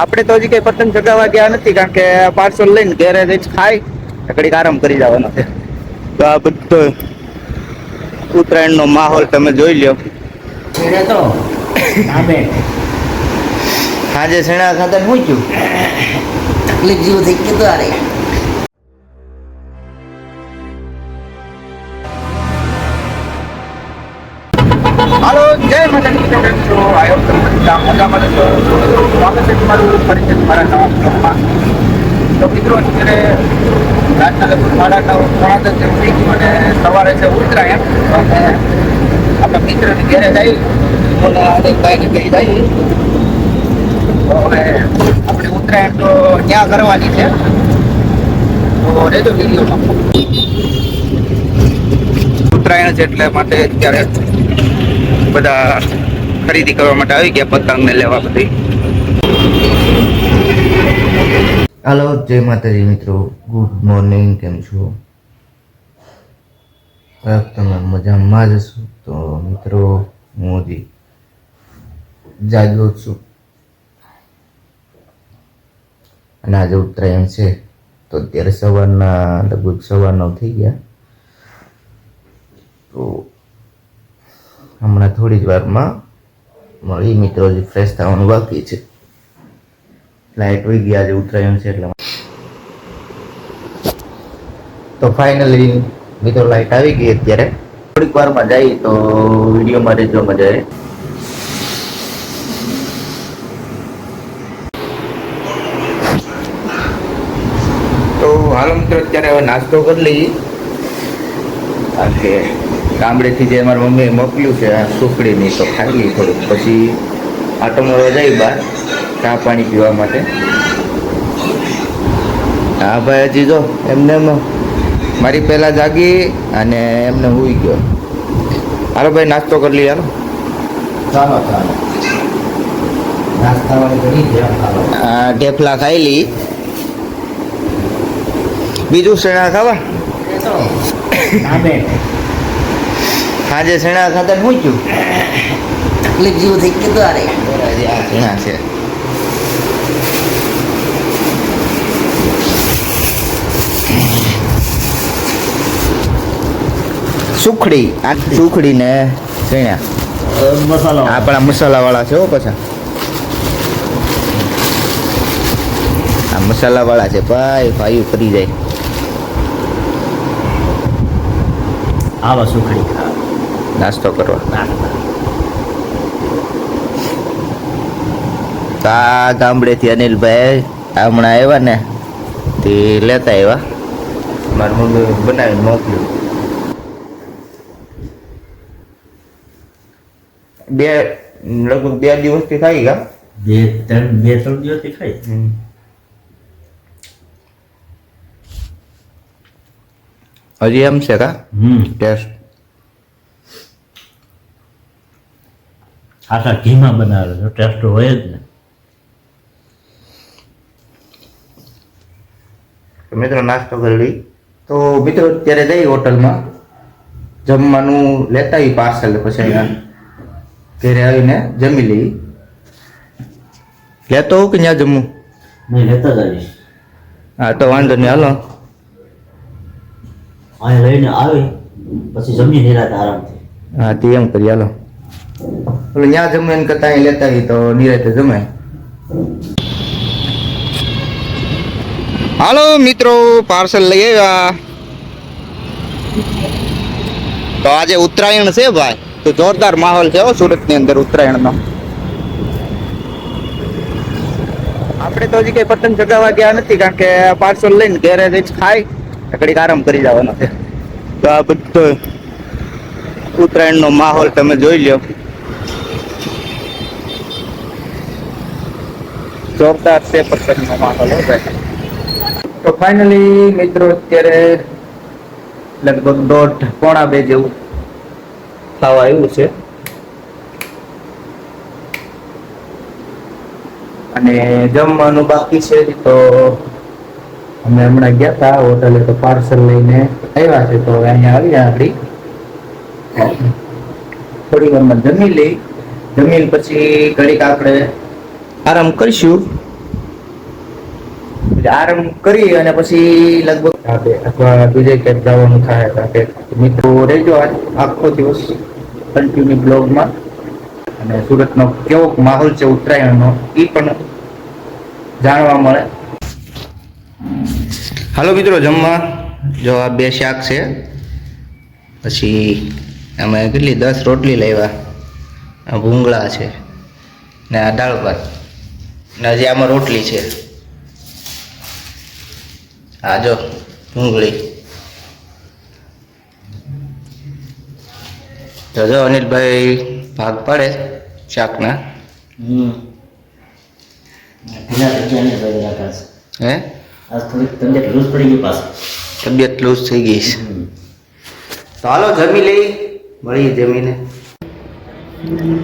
આપણે તો હજી કઈ પતંગ ચગાવવા ગયા નથી કારણ કે પાર્સલ લઈને ઘેરે જઈને ખાઈ ઘડીક આરામ કરી જવાનો છે. તો આ બધો ઉત્તરાયણનો માહોલ તમે જોઈ લ્યો. આજે શેણા ખાતા પૂછ્યું તકલીફ જેવું થઈ ગયું તો અરે હાલો જય માતાજી. આયો તમે મજામાં છો? સ્વાગત છે મારા તો મિત્રો, અત્યારે રાતના લગભગ સાડા નવ ગયું અને સવારે છે ઉતરાયણ અને આપણા મિત્રની ઘરે જઈ ઓલા અનેકભાઈને ઘરે જઈ. તો હવે આપણે ઉત્તરાયણ તો ત્યાં કરવાની છે. તો રહેજો ઉત્તરાયણ છે એટલે માટે અત્યારે બધા ખરીદી કરવા માટે આવી ગયા પતંગ ને લેવા બધી. હાલો, જય માતાજી મિત્રો. ગુડ મોર્નિંગ કેમ છો? તમે મજામાં જ છો તો મિત્રો, હું હજી જાગ્યો છું. અને આજે ઉત્તરાયણ છે, તો અત્યારે સવારના, લગભગ સવાર નવ થઈ ગયા. તો હમણાં થોડી જ વારમાં મળી મિત્રો, હજી ફ્રેશ થવાનું બાકી છે. લાઇટ વહી ગયા આજે ઉત્તરાયણ છે એટલે. તો ફાઇનલી મિત્રો લાઇટ આવી ગઈ અત્યારે. થોડીક વારમાં જાય તો વિડીયોમાં રહેજો, મજા આવે. હાલો મિત્રો, અત્યારે હવે નાસ્તો કરી લઈએ. કારણ કે ગામડેથી જે મારી મમ્મીએ મોકલ્યું છે આ સુખડીની, તો ખાઈ લઈએ થોડુંક. પછી આટો મારવા જાય બહાર. ચા પાણી પીવા માટે? હા ભાઈ હજી જો એમને એમ મારી પહેલા જાગી અને એમને હુઈ ગયો. હાલો ભાઈ નાસ્તો કરી લઈએ હાલો. ચાલો ચાલો. ઢેફલા ખાઈ લી. બીજું શેણા ખાવા? સાંજે શેણા ખાતા પૂછ્યું તકલીફ જેવું થઈ ગયું તો અરે શેણા છે. સુખડી. આ સુખડી ને ચણ્યા મસાલા આપણા મસાલા વાળા છે હો પાછા. આ મસાલા વાળા છે. ભાઈ ભાઈ ફરી જાય. આવા સુખડી ખા. નાસ્તો કરવા. આ ગામડેથી અનિલભાઈ હમણાં આવ્યા ને તે લેતા આવ્યા. મારી મમ્મી બનાવીને મોકલ્યું બે લગભગ બે દિવસથી ખાઈ ગયા બે ત્રણ બે ત્રણ દિવસથી ખાઈ હજી એમ છે કા હમ ટેસ્ટ આખા ઘીમાં બનાવે છે ટેસ્ટ હોય જ ને મિત્રો નાસ્તો કરી લઈ તો મિત્રો અત્યારે જઈ હોટલમાં. જમવાનું લેતા આવી પાર્સલ પછી અહીંયા ઘરે આવીને જમી લઈ લેતો હોઉં કે ત્યાં જમવું નહીં લેતા જ આવીશ. હા તો વાંધો નહીં હાલો. અહીં લઈને આવી પછી જમી નિરાત આરામથી. હા તે એમ કરી હાલો. ઓલું ત્યાં જમે એને કરતા અહીં લેતા આવી તો નિરાતે જમે. હાલો મિત્રો પાર્સલ લઈ આવ્યા. તો આજે ઉત્તરાયણ છે ભાઈ. તો જોરદાર માહોલ છે હો સુરતની અંદર ઉત્તરાયણનો. આપણે તો હજી કઈ પતંગ ચગાવવા ગયા નથી કારણ કે પાર્સલ લઈને ઘેરે જ ખાઈ ઘડીક આરામ કરી જવાનો છે. તો આ બધો ઉત્તરાયણનો માહોલ તમે જોઈ લ્યો. જોરદાર છે પતંગનો માહોલ હો ભાઈ. તો ફાઇનલી મિત્રો અત્યારે લગભગ દોઢ પોણા બે જેવું થવા આવ્યું છે. અને જમવાનું બાકી છે તો અમે હમણાં ગયા હતા હોટલે તો પાર્સલ લઈને આવ્યા છે તો અહીંયા આવી આપણી. થોડી વારમાં જમી લઈ. જમીન પછી ઘડીક આપણે આરામ કરીશું. આરામ કરી અને પછી લગભગ રાતે અથવા બીજે ક્યાંક જવાનું થાય રાતે. મિત્રો રહેજો આજ આખો દિવસ કન્ટિન્યુ બ્લોગમાં. અને સુરતનો કેવો માહોલ છે ઉત્તરાયણનો એ પણ જાણવા મળે. હાલો મિત્રો જમવા. જો આ બે શાક છે. પછી અમે કેટલી? દસ રોટલી લેવા આ ભૂંગળા છે. ને આ દાળ ભાત. ને હજી આમાં રોટલી છે. આ જો ડુંગળી. તો જો અનિલભાઈ ભાગ પાડે શાકના. હમ. ઢીલા થઈ ગયા ને ભાઈ આકાશ હે? તબિયત લૂઝ ગઈ તબિયત લૂઝ થઈ ગઈ છે. તો હાલો જમી લઈ મળી જમીને.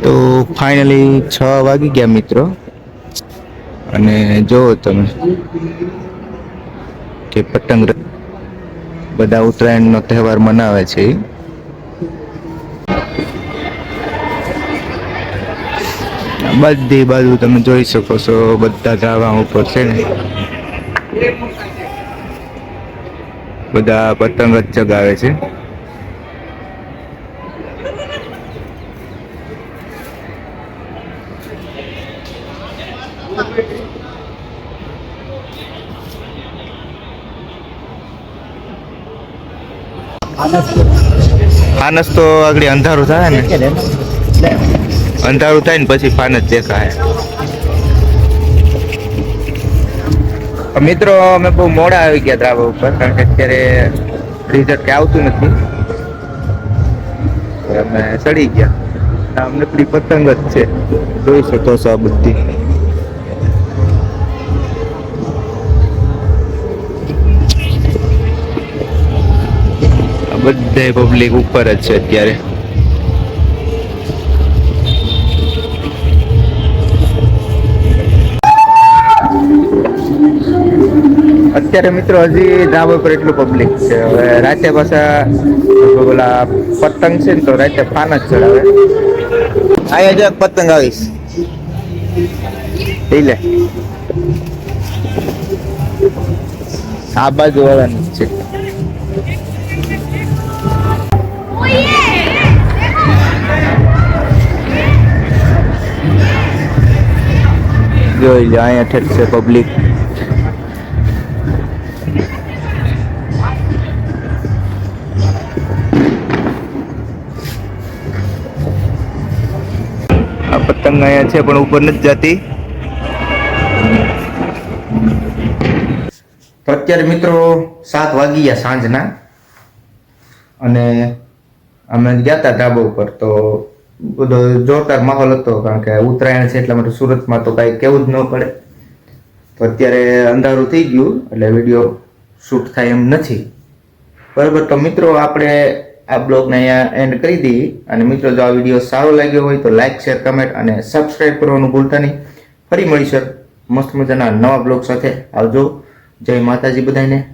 તો ફાઇનલી છ વાગી ગયા મિત્રો. અને જો તમે. કે પતંગ બધા ઉત્તરાયણનો તહેવાર મનાવે છે. બધી બાજુ તમે જોઈ શકો છો, બધા ધાબા ઉપર છે ને. બધા પતંગ જ ચગાવે છે. ફાનસ તો આગળ અંધારું થાય ને. અંધારું થાય ને પછી ફાનસ દેખાય. મિત્રો અમે બહુ મોડા આવી ગયા ધાબા ઉપર કારણ કે અત્યારે રિઝલ્ટ કે આવતું નથી. અમે ચડી ગયા. અમને પતંગ જ છે. જોઈ શકો છો આ બધી. બધે પબ્લિક ઉપર જ છે અત્યારે. અત્યારે મિત્રો હજી ધાબા પર એટલું પબ્લિક છે. હવે રાતે પાછા ઓલા પતંગ છે ને તો રાતે પાન જ ચડાવે. અહીંયા જો પતંગ આવીશ. લઈ લે. આ બાજુ વાળાની છે. જોઈ લે, અહીંયા છે પબ્લિક આ પતંગ અહીંયા છે, પણ ઉપર નથી જતી. અત્યારે મિત્રો સાત વાગી ગયા સાંજના. અને અમે ગયા હતા ઢાબા ઉપર, તો બધો જોરદાર માહોલ હતો, કારણ કે ઉત્તરાયણ છે એટલા માટે સુરતમાં તો કાંઈ કેવું જ ન પડે. તો અત્યારે અંધારું થઈ ગયું, એટલે વીડિયો શૂટ થાય એમ નથી. બરાબર, તો મિત્રો આપણે આ બ્લોગને અહીંયા એન્ડ કરી દઈએ. અને મિત્રો, જો આ વીડિયો સારો લાગ્યો હોય તો લાઈક શેર કમેન્ટ અને સબસ્ક્રાઈબ કરવાનું ભૂલતા નહીં. ફરી મળીશું. મસ્ત મજાના નવા બ્લોગ સાથે. આવજો. જય માતાજી બધાને.